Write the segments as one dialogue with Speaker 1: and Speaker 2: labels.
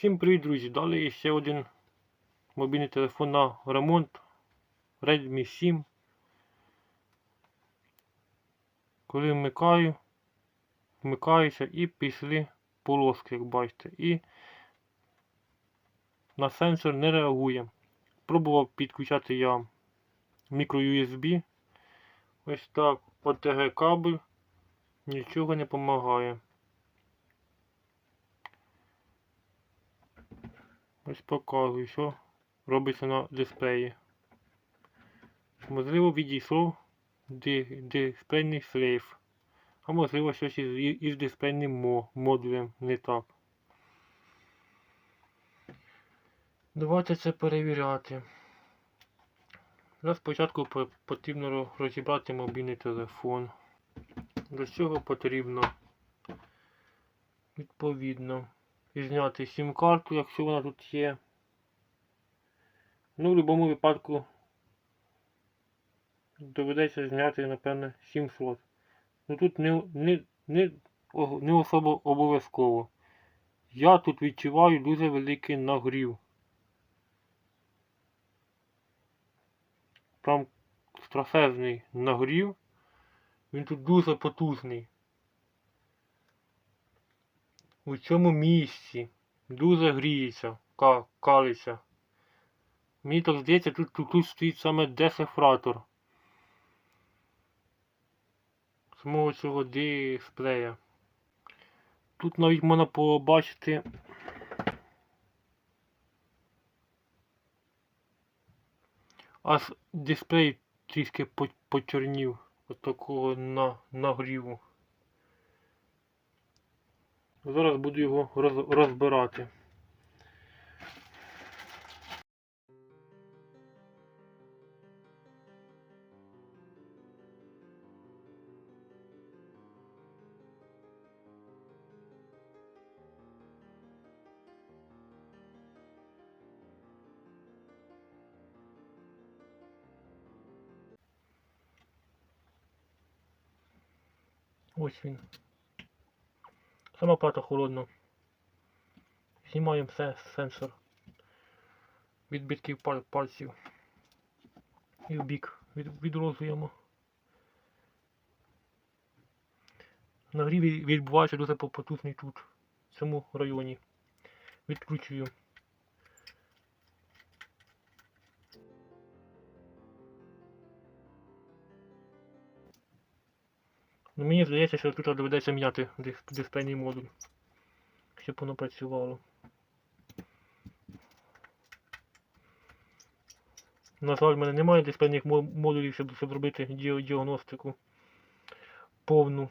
Speaker 1: Всім привіт, друзі! Далі ще один мобільний телефон на ремонт Redmi 7. Коли вмикаю, вмикаюся і пішли полоски, як бачите. І на сенсор не реагує. Пробував підключати я мікро USB. Ось так, OTG кабель. Нічого не допомагає. Ось показую, що робиться на дисплеї. Можливо, відійшов дисплейний шлейф. А можливо, щось із, із дисплейним модулем не так. Давайте це перевіряти. Для спочатку потрібно розібрати мобільний телефон. Для цього потрібно відповідно зняти сім-карту, якщо вона тут є. Ну, в будь-якому випадку доведеться зняти, напевне, 7 слот. Ну тут не, не, не, не особо обов'язково. Я тут відчуваю дуже великий нагрів. Прям страшезний нагрів. Він тут дуже потужний. У цьому місці дуже гріється, ка- калиться. Мені так здається, тут, тут, тут стоїть саме дешифратор самого цього дисплея. Тут навіть можна побачити аж дисплей трішки по- почорнів от такого на, нагріву. Зараз буду його роз, розбирати. Ось він. Сама плата холодна. Знімаємо все, сенсор. Відбитків пал- пальців. І в бік від, відрозуємо. Нагрів відбувається дуже потужний тут, в цьому районі. Відкручую. Ну, мені здається, що тут доведеться міняти дисплейний модуль, щоб воно працювало. На жаль, в мене немає дисплейних модулів, щоб, щоб робити діа- діагностику повну.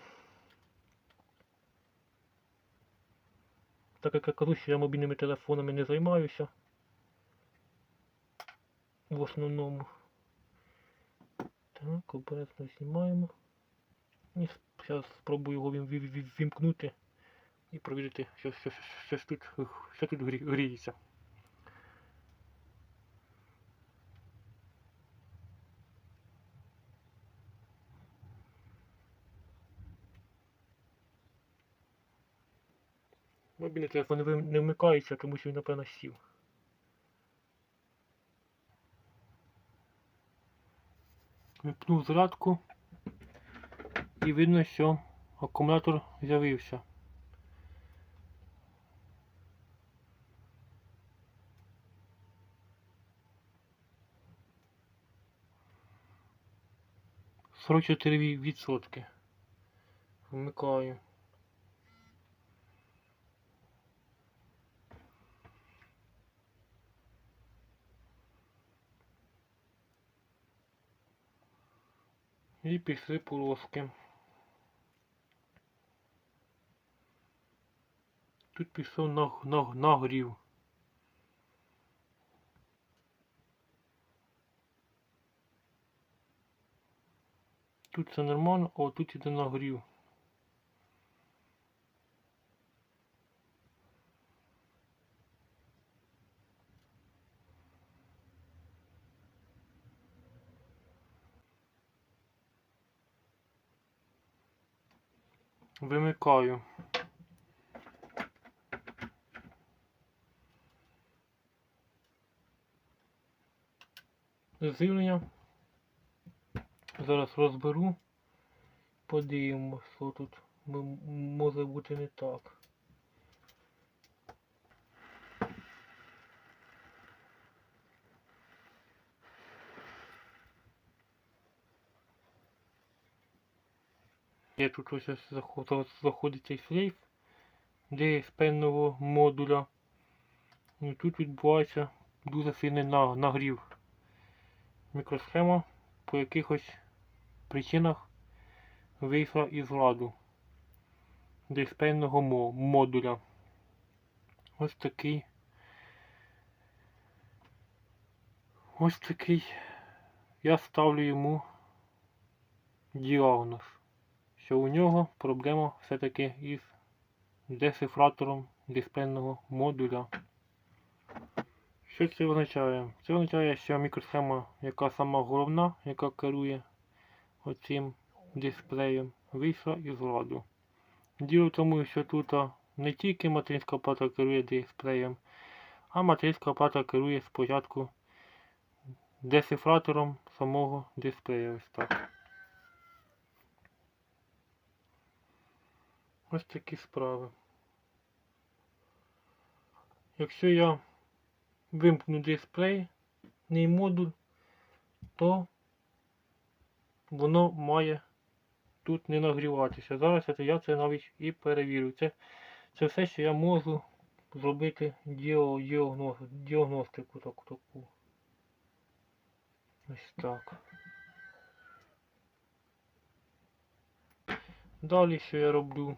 Speaker 1: Так як я кажу, що я мобільними телефонами не займаюся. В основному. Так, обережно знімаємо. І зараз спробую його вім- вім- вім- вімкнути і провірити, що, що, що, що, тут, що тут грі- гріється. Мобільний телефон не вмикається, тому що він, напевно, сів. Випнув зарядку і видно, що акумулятор з'явився. Сорок чотири відсотки. Вмикаю. І пішли полоски. Тут пішов наг, наг, нагрів. Тут все нормально, а тут іде нагрів. Вимикаю. Живлення. Зараз розберу. Подивимося, що тут може бути не так. Я тут ось заходить цей шлейф, де з певного модуля. І тут відбувається дуже сильний нагрів. Мікросхема по якихось причинах вийшла із ладу. Мо- модуля. Ось такий. Ось такий. Я ставлю йому діагноз, що у нього проблема все-таки із дешифратором дисплейного модуля. Що це означає? Це означає, що мікросхема, яка сама головна, яка керує оцим дисплеєм, вийшла із ладу. Діло в тому, що тут не тільки материнська плата керує дисплеєм, а материнська плата керує спочатку дешифратором самого дисплея. Ось так. Ось такі справи. Якщо я вимкну дисплей, не модуль, то воно має тут не нагріватися. Зараз я це навіть і перевірю. Це, це все, що я можу зробити діагноз, діагностику таку таку. Ось так. Далі що я роблю?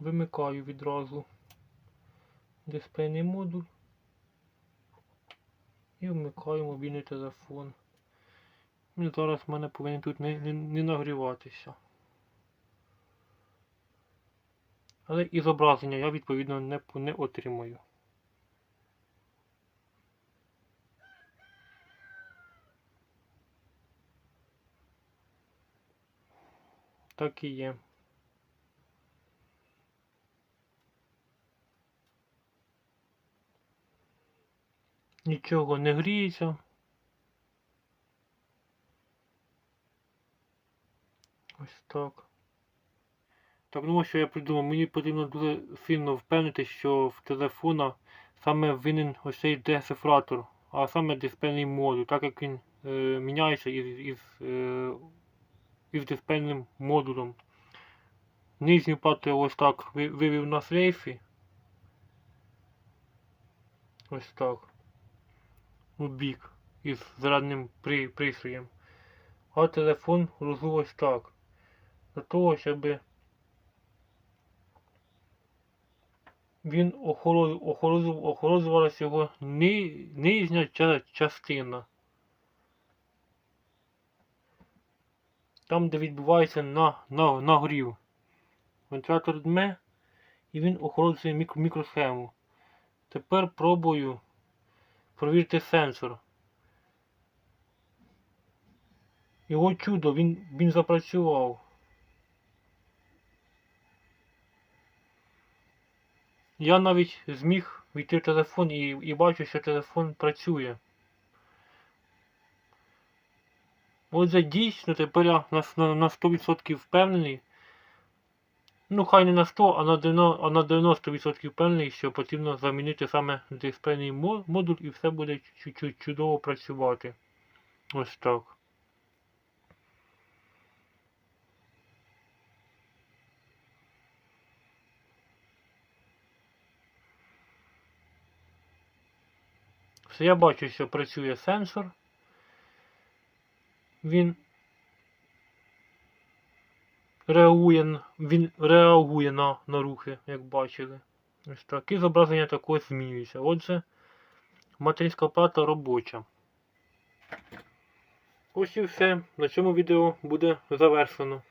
Speaker 1: Вимикаю відразу дисплейний модуль і вмикаю мобільний телефон. Він зараз в мене повинен тут не, не, не нагріватися. Але і зображення я відповідно не, не отримаю. Так і є. Нічого не гріється. Ось так. Так, ну ось що я придумав. Мені потрібно дуже сильно впевнити, що в телефона саме винен ось цей дешифратор, а саме дисплейний модуль, так як він е, міняється із, із, е, із дисплейним модулем. Нижню плату ось так вивів на шлейфі. Ось так. У бік із зарядним при, пристроєм. А телефон розув ось так. Для того, щоб він охолоджувалася його ни, нижня частина. Там, де відбувається на, на, нагрів. Вентилятор дме і він охолоджує мік, мікросхему. Тепер пробую провірити сенсор. Його чудо, він, він запрацював. Я навіть зміг війти в телефон і, і бачу, що телефон працює. Отже, дійсно, тепер я на, на 100% впевнений. Ну, хай не на 100, а на 90%, а на 90% впевнений, що потрібно замінити саме дисплейний модуль і все буде чуть-чуть чудово працювати. Ось так. Все, я бачу, що працює сенсор. Він реагує, він реагує на, на рухи, як бачили. Ось так. І зображення також змінюється. Отже, материнська плата робоча. Ось і все. На цьому відео буде завершено.